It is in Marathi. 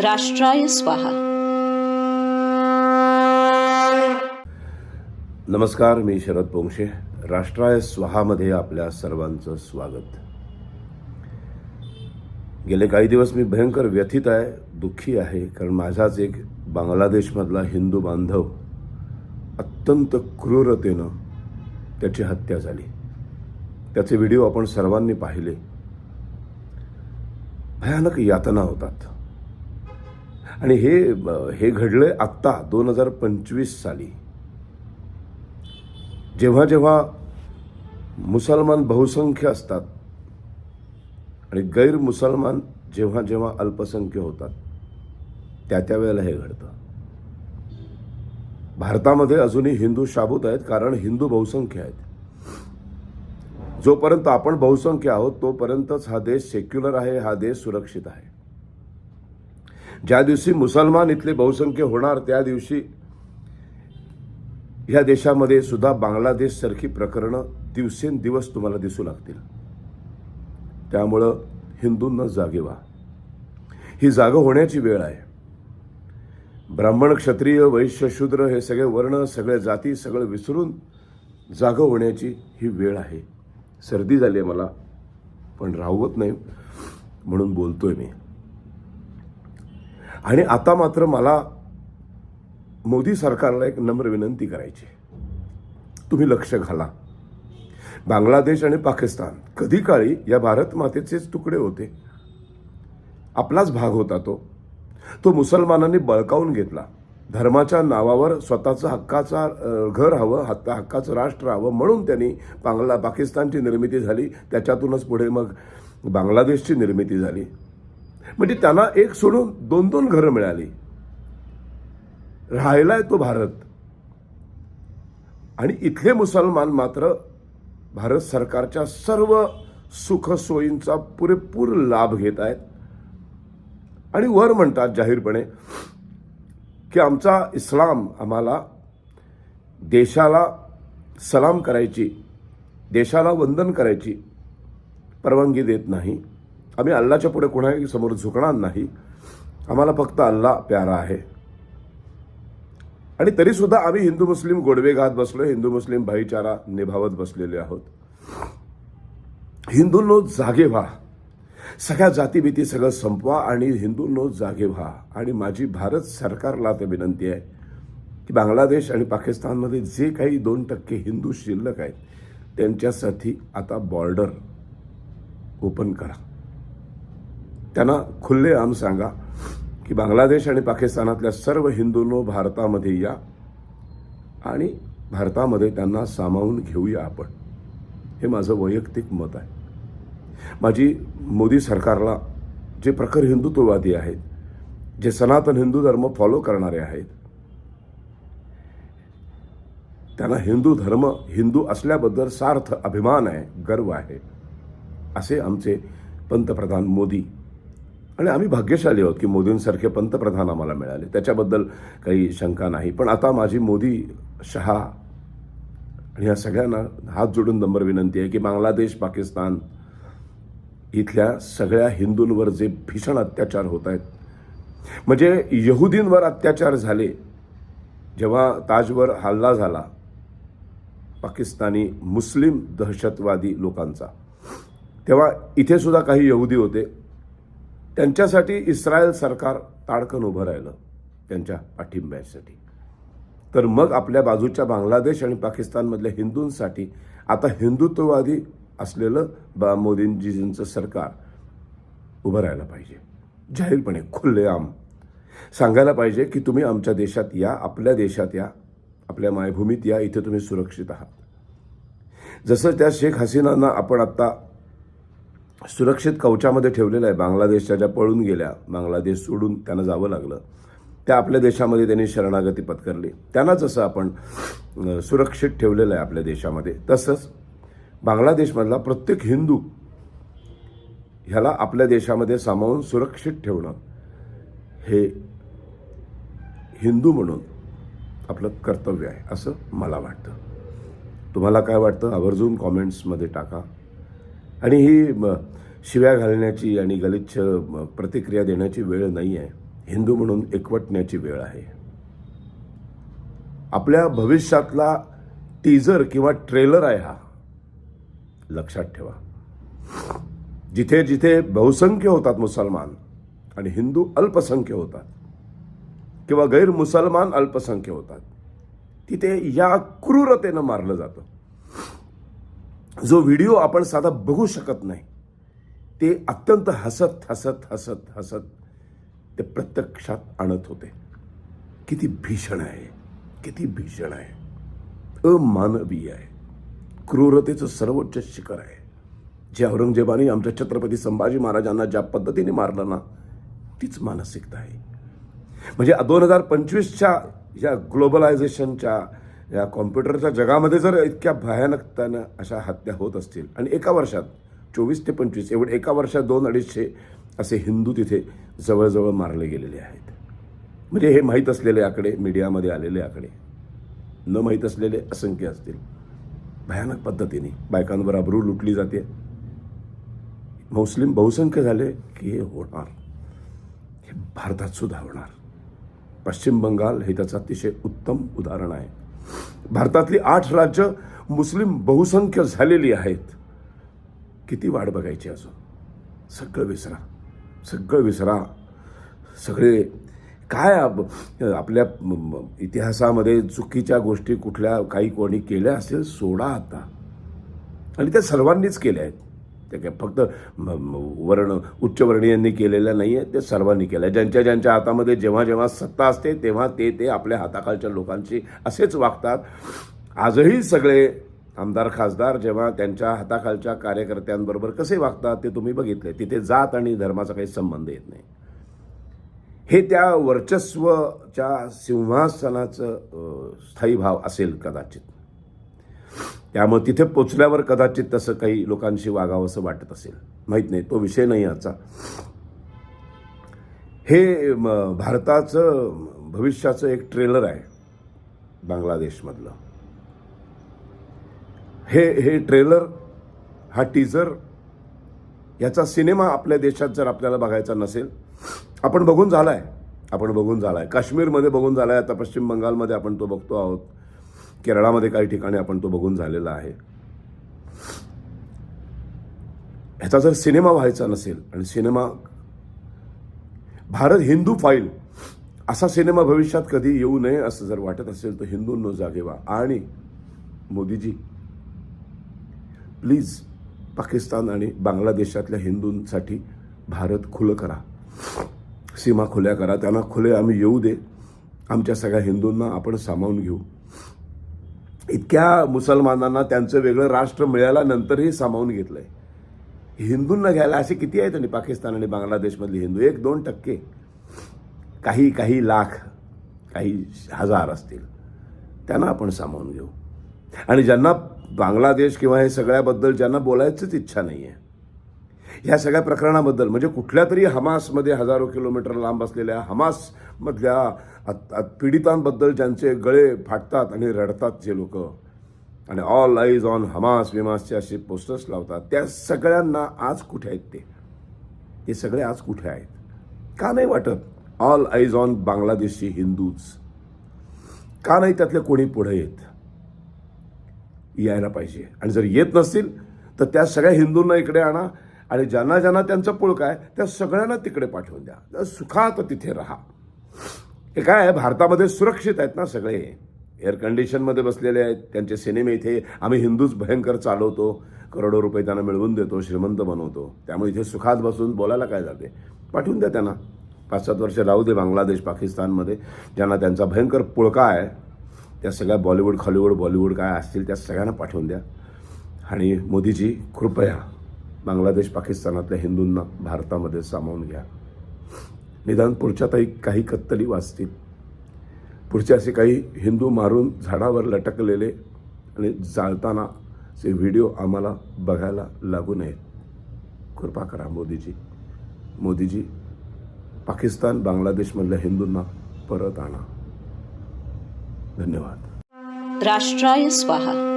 राष्ट्राय स्वाहा नमस्कार मी शरद पोंक्षे राष्ट्राय स्वहामध्ये आपल्या सर्वांचं स्वागत गेले काही दिवस मी भयंकर व्यथित आहे दुःखी आहे कारण माझाच एक बांगलादेशमधला हिंदू बांधव अत्यंत क्रूरतेनं त्याची हत्या झाली. त्याचे व्हिडिओ आपण सर्वांनी पाहिले. भयानक यातना होतात. आणि हे हे घडले आत्ता दोन हजार पंचवीस साली. जेव्हा जेव्हा मुसलमान बहुसंख्य असतात आणि गैर मुसलमान जेव्हा जेव्हा अल्पसंख्य होतात त्या त्या वेळेला हे घडतं. भारतामध्ये अजूनही हिंदू शाबूत आहेत कारण हिंदू बहुसंख्य आहेत. जोपर्यंत आपण बहुसंख्य आहोत तोपर्यंतच हा देश सेक्युलर आहे हा देश सुरक्षित आहे. ज्या दिवशी मुसलमान इथले बहुसंख्य होणार त्या दिवशी ह्या देशामध्ये सुद्धा बांगलादेश सारखी प्रकरणं दिवसेंदिवस तुम्हाला दिसू लागतील. त्यामुळं हिंदूंना जागे व्हा. ही जागा होण्याची वेळ आहे. ब्राह्मण क्षत्रिय वैश्य शूद्र हे सगळे वर्ण सगळे जाती सगळं विसरून जागं होण्याची ही वेळ आहे. सर्दी झाली आहे मला पण राहवत नाही म्हणून बोलतोय मी. आणि आता मात्र मला मोदी सरकारला एक नम्र विनंती करायची तुम्ही लक्ष घाला. बांगलादेश आणि पाकिस्तान कधी काळी या भारत मातेचेच तुकडे होते. आपलाच भाग होता तो. तो मुसलमानांनी बळकावून घेतला. धर्माच्या नावावर स्वतःचं हक्काचा घर हवं हत्ता हक्काचं राष्ट्र हवं म्हणून त्यांनी बांगला पाकिस्तानची निर्मिती झाली. त्याच्यातूनच पुढे मग बांगलादेशची निर्मिती झाली. म्हणजे त्यांना एक सोडून दोन दोन घरं मिळाली. राहिलाय तो भारत. आणि इथले मुसलमान मात्र भारत सरकारच्या सर्व सुखसोयींचा पुरेपूर लाभ घेत आहेत. आणि वर म्हणतात जाहीरपणे की आमचा इस्लाम आम्हाला देशाला सलाम करायची देशाला वंदन करायची परवानगी देत नाही. आम्ही अल्लाच्या पुढे कोणाही समोर झुकणार नाही. आम्हाला फक्त अल्ला प्यारा आहे. आणि तरीसुद्धा आम्ही हिंदू मुस्लिम गोडवे घात बसलो हिंदू मुस्लिम भाईचारा निभावत बसलेले आहोत. हिंदूंनो जागे व्हा. सगळ्या जातीभीती सगळं संपवा आणि हिंदूंनो जागे व्हा. आणि माझी भारत सरकारला तर विनंती आहे की बांगलादेश आणि पाकिस्तानमध्ये जे काही दोन टक्के हिंदू शिल्लक आहेत त्यांच्यासाठी आता बॉर्डर ओपन करा. त्यांना खुल्लेआम सांगा की बांगलादेश आणि पाकिस्तानातल्या सर्व हिंदूंनो भारतामध्ये या आणि भारतामध्ये त्यांना सामावून घेऊया आपण. हे माझं वैयक्तिक मत आहे. माझी मोदी सरकारला जे प्रखर हिंदुत्ववादी आहेत जे सनातन हिंदू धर्म फॉलो करणारे आहेत त्यांना हिंदू धर्म हिंदू असल्याबद्दल सार्थ अभिमान आहे गर्व आहे असे आमचे पंतप्रधान मोदी आणि आम्ही भाग्यशाली आहोत की मोदींसारखे पंतप्रधान आम्हाला मिळाले. त्याच्याबद्दल काही शंका नाही. पण आता माझी मोदी शहा आणि ह्या सगळ्यांना हात जोडून नंबर विनंती आहे की बांगलादेश पाकिस्तान इथल्या सगळ्या हिंदूंवर जे भीषण अत्याचार होत आहेत म्हणजे यहुदींवर अत्याचार झाले जेव्हा ताजवर हल्ला झाला पाकिस्तानी मुस्लिम दहशतवादी लोकांचा तेव्हा इथे सुद्धा काही यहुदी होते. त्यांच्यासाठी इस्रायल सरकार ताडकन उभं राहिलं त्यांच्या पाठिंब्यासाठी. तर मग आपल्या बाजूच्या बांगलादेश आणि पाकिस्तानमधल्या हिंदूंसाठी आता हिंदुत्ववादी असलेलं बा मोदींजींचं सरकार उभं राहायला पाहिजे. जाहीरपणे खुल्लेआम सांगायला पाहिजे की तुम्ही आमच्या देशात या आपल्या देशात या आपल्या मायभूमीत या इथे तुम्ही सुरक्षित आहात. जसं त्या शेख हसीनांना आपण आत्ता सुरक्षित कवचामध्ये ठेवलेलं आहे. बांगलादेशच्या ज्या पळून गेल्या बांगलादेश सोडून त्यांना जावं लागलं. त्या आपल्या देशामध्ये त्यांनी शरणागती पत्करली. त्यांना जसं आपण सुरक्षित ठेवलेलं आहे आपल्या देशामध्ये. तसंच बांगलादेशमधला प्रत्येक हिंदू ह्याला आपल्या देशामध्ये सामावून सुरक्षित ठेवणं हे हिंदू म्हणून आपलं कर्तव्य आहे असं मला वाटतं. तुम्हाला काय वाटतं? आवर्जून कॉमेंट्समध्ये टाका. आणि ही म, शिव्या घालण्याची आणि गलिच्छ प्रतिक्रिया देण्याची वेळ नाही आहे. हिंदू म्हणून एकवटण्याची वेळ आहे. आपल्या भविष्यातला टीजर किंवा ट्रेलर आहे हा. लक्षात ठेवा. जिथे जिथे बहुसंख्य होतात मुसलमान आणि हिंदू अल्पसंख्य होतात किंवा गैर मुसलमान अल्पसंख्य होतात तिथे या क्रूरतेनं मारलं जातं. जो व्हिडिओ आपण साधा बघू शकत नाही ते अत्यंत हसत हसत हसत हसत ते प्रत्यक्षात आणत होते. किती भीषण आहे किती भीषण आहे. अमानवीय आहे. क्रूरतेचं सर्वोच्च शिखर आहे. जे औरंगजेबाने आमच्या छत्रपती संभाजी महाराजांना ज्या पद्धतीने मारलं ना तीच मानसिकता आहे. म्हणजे दोन हजार पंचवीसच्या या ग्लोबलायझेशनच्या या कॉम्प्युटरच्या जगामध्ये जर इतक्या भयानकतानं अशा हत्या होत असतील आणि एका वर्षात चोवीस ते पंचवीस एवढे एका वर्षात दोन अडीचशे असे हिंदू तिथे जवळजवळ मारले गेलेले आहेत. म्हणजे हे माहीत असलेले आकडे मीडियामध्ये आलेले आकडे. न माहीत असलेले असंख्य असतील. भयानक पद्धतीने बायकांवर अब्रू लुटली जाते. मुस्लिम बहुसंख्य झाले की हे होणार. हे भारतात सुद्धा होणार. पश्चिम बंगाल हे त्याचं अतिशय उत्तम उदाहरण आहे. भारतातली आठ राज्य मुस्लिम बहुसंख्य झालेली आहेत. किती वाट बघायची अजून? सगळं विसरा. सगळं विसरा. सगळे काय आपल्या इतिहासामध्ये चुकीच्या गोष्टी कुठल्या काही कोणी केल्या असतील सोडा आता. आणि त्या सर्वांनीच केल्या आहेत. ते काय फक्त वर्ण उच्चवर्णीयांनी केलेल्या नाही आहेत ते सर्वांनी केल्या. ज्यांच्या ज्यांच्या हातामध्ये जेव्हा जेव्हा सत्ता असते तेव्हा ते ते आपल्या हाताखालच्या लोकांशी असेच वागतात. आजही सगळे आमदार खासदार जेव्हा त्यांच्या हाताखालच्या कार्यकर्त्यांबरोबर कसे वागतात ते तुम्ही बघितले तिथे जात आणि धर्माचा काही संबंध येत नाही. हे त्या वर्चस्वच्या सिंहासनाचं स्थायी भाव असेल कदाचित. त्यामुळे तिथे पोचल्यावर कदाचित तसं काही लोकांशी वागावं असं वाटत असेल. माहीत नाही तो विषय नाही याचा हे भारताचं भविष्याचं एक ट्रेलर आहे बांगलादेशमधलं. हे हे ट्रेलर हा टीजर याचा सिनेमा आपल्या देशात जर आपल्याला बघायचा नसेल आपण बघून झालाय. आपण बघून झालाय. काश्मीरमध्ये बघून झालाय आता पश्चिम बंगालमध्ये आपण तो बघतो आहोत. केरळामध्ये काही ठिकाणी आपण तो बघून झालेला आहे. ह्याचा जर सिनेमा व्हायचा नसेल आणि सिनेमा भारत हिंदू फाईल असा सिनेमा भविष्यात कधी येऊ नये असं जर वाटत असेल तर हिंदूंनो जागे व्हा. आणि मोदीजी प्लीज पाकिस्तान आणि बांगलादेशातल्या हिंदूंसाठी भारत खुलं करा. सीमा खुल्या करा. त्यांना खुले आम्ही येऊ दे. आमच्या सगळ्या हिंदूंना आपण सामावून घेऊ. इतक्या मुसलमानांना त्यांचं वेगळं राष्ट्र मिळाल्यानंतरही सामावून घेतलं आहे हिंदूंना घ्यायला असे किती आहेत आणि पाकिस्तान आणि बांगलादेशमधले हिंदू? एक दोन टक्के. काही काही लाख काही हजार असतील. त्यांना आपण सामावून घेऊ. आणि ज्यांना बांगलादेश किंवा हे सगळ्याबद्दल ज्यांना बोलायचीच इच्छा नाही आहे ह्या सगळ्या प्रकरणाबद्दल म्हणजे कुठल्या तरी हमासमध्ये हजारो किलोमीटर लांब असलेल्या हमासमधल्या पीडितांबद्दल ज्यांचे गळे फाटतात आणि रडतात जे लोक आणि ऑल आईज ऑन हमास विमासचे असे पोस्टर्स लावतात त्या सगळ्यांना आज कुठे आहेत ते? ते सगळे आज कुठे आहेत? का नाही वाटत? All eyes on Bangladeshi Hindus का नाही त्यातले कोणी पुढे येत? यायला पाहिजे. आणि जर येत नसतील तर त्या सगळ्या हिंदूंना इकडे आणा आणि ज्यांना ज्यांना त्यांचं पुळक आहे त्या सगळ्यांना तिकडे पाठवून द्या. सुखात तिथे राहा. हे काय आहे? भारतामध्ये सुरक्षित आहेत ना सगळे. एअर कंडिशनमध्ये बसलेले आहेत. त्यांचे सिनेमे इथे. आम्ही हिंदूच भयंकर चालवतो. करोडो रुपये त्यांना मिळवून देतो श्रीमंत बनवतो. त्यामुळे इथे सुखात बसून बोलायला काय जाते? पाठवून द्या त्यांना. पाच सात वर्ष राहू दे बांगलादेश पाकिस्तानमध्ये. ज्यांना त्यांचा भयंकर पुळका आहे त्या सगळ्या बॉलिवूड हॉलिवूड बॉलिवूड काय असतील त्या सगळ्यांना पाठवून द्या. आणि मोदीजी कृपया बांगलादेश पाकिस्तानातल्या हिंदूंना भारतामध्ये सामावून घ्या. निदान पुढच्या काही काही कत्तली वाचतील. पुढचे असे काही हिंदू मारून झाडावर लटकलेले आणि जाळतानाचे व्हिडिओ आम्हाला बघायला लागू नयेत कृपा करा मोदीजी. मोदीजी पाकिस्तान बांगलादेशमधल्या हिंदूंना परत आणा. धन्यवाद. राष्ट्राय स्वाहा.